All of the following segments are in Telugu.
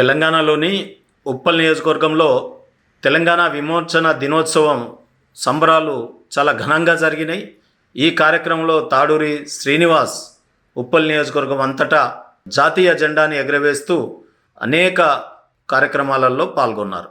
తెలంగాణలోని ఉప్పల్ నియోజకవర్గంలో తెలంగాణ విమోచన దినోత్సవం సంబరాలు చాలా ఘనంగా జరిగినాయి. ఈ కార్యక్రమంలో తాడూరి శ్రీనివాస్ ఉప్పల్ నియోజకవర్గం అంతటా జాతీయ జెండాని ఎగరవేస్తూ అనేక కార్యక్రమాలలో పాల్గొన్నారు.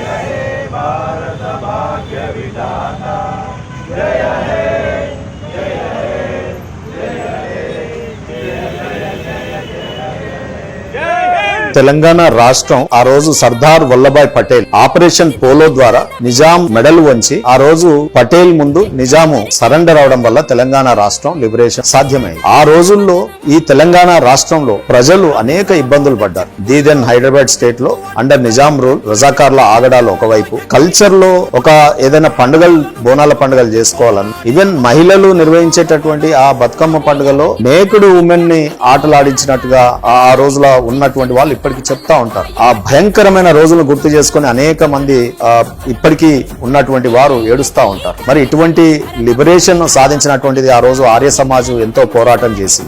తెలంగాణ రాష్ట్రం ఆ రోజు సర్దార్ వల్లభాయ్ పటేల్ ఆపరేషన్ పోలో ద్వారా నిజాం మెడలు వంచి ఆ రోజు పటేల్ ముందు నిజాము సరెండర్ అవడం వల్ల తెలంగాణ రాష్ట్రం లిబరేషన్ సాధ్యమైంది. ఆ రోజుల్లో ఈ తెలంగాణ రాష్ట్రంలో ప్రజలు అనేక ఇబ్బందులు పడ్డారు. దీదెన్ హైదరాబాద్ స్టేట్లో అండర్ నిజాం రూల్ రజాకార్ల ఆగడాలు ఒకవైపు కల్చర్లో ఒక ఏదైనా పండుగలు బోనాల పండుగలు చేసుకోవాలని ఈవెన్ మహిళలు నిర్వహించేటటువంటి ఆ బతుకమ్మ పండుగలో నేకుడు ఉమెన్ని ఆటలాడించినట్టుగా ఆ రోజులో ఉన్నటువంటి వాళ్ళు ఇప్పటికీ చెప్తా ఉంటారు. ఆ భయంకరమైన రోజులను గుర్తు చేసుకొని అనేక మంది ఆ, ఇప్పటికీ ఉన్నటువంటి వారు ఏడుస్తా ఉంటారు. మరి ఇటువంటి లిబరేషన్ సాధించినటువంటిది ఆ రోజు ఆర్య సమాజం ఎంతో పోరాటం చేసి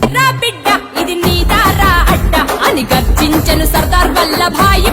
అని సర్దార్ వల్లభాయి